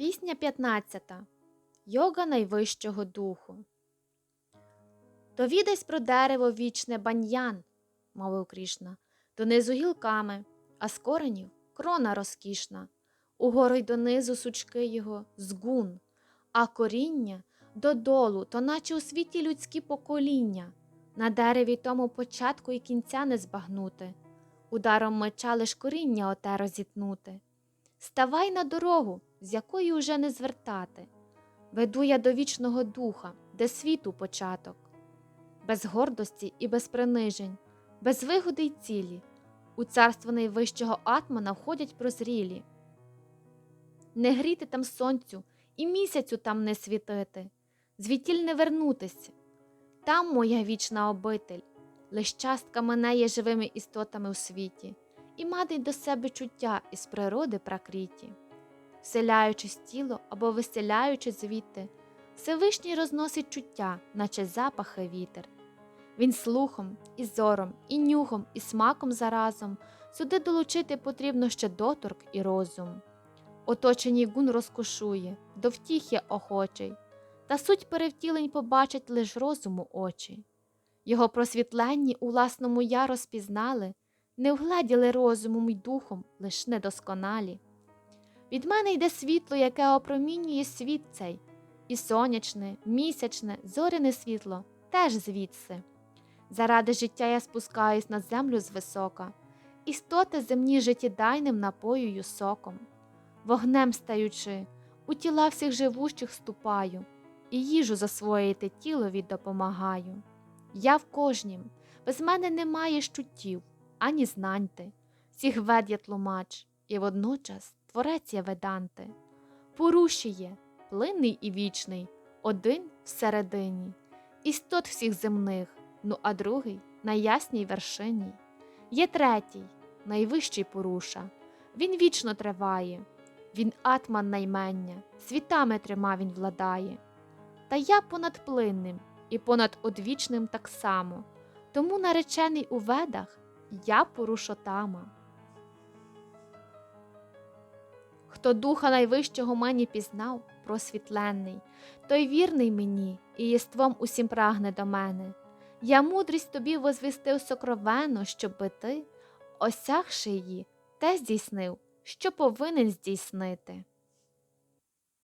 Пісня 15. Йога найвищого духу. Довідайсь про дерево вічне баньян, мовив Крішна, донизу гілками, а з коренів крона розкішна, угору й донизу сучки його згун, а коріння додолу, то наче у світі людські покоління, на дереві тому початку і кінця не збагнути, ударом меча лиш коріння оте розітнути. Ставай на дорогу, з якої уже не звертати. Веду я до вічного духа, де світу початок. Без гордості і без принижень, без вигоди й цілі. У царство найвищого атмана входять прозрілі. Не гріти там сонцю і місяцю там не світити, звідтіль не вернутися. Там моя вічна обитель, лиш частка мене є живими істотами у світі і мати до себе чуття із природи пракріті. Вселяючись тіло або виселяючи звідти, Всевишній розносить чуття, наче запахи вітер. Він слухом, і зором, і нюхом, і смаком заразом сюди долучити потрібно ще доторк і розум. Оточені гун розкошує, до втіхи охочий, та суть перевтілень побачать лиш розуму очі. Його просвітленні у власному я розпізнали, не вгледіли розумом й духом, лиш недосконалі. Від мене йде світло, яке опромінює світ цей, і сонячне, місячне, зоряне світло теж звідси. Заради життя я спускаюсь на землю звисока, істоти земні життєдайним напоюю соком. Вогнем стаючи, у тіла всіх живущих ступаю, і їжу засвоїти тілові допомагаю. Я в кожнім, без мене немає щуттів, ані знаньте, всіх вед я тлумач, і водночас творець я веданти. Порушіє, плинний і вічний, один всередині, істот всіх земних, ну а другий на ясній вершині. Є третій, найвищий поруша, він вічно триває, він атман наймення, світами трима він владає. Та я понад плинним і понад одвічним так само, тому наречений у ведах я порушотама. Хто духа найвищого мені пізнав, просвітленний, той вірний мені і єством усім прагне до мене. Я мудрість тобі возвістив сокровенно, щоби ти, осягши її, те здійснив, що повинен здійснити.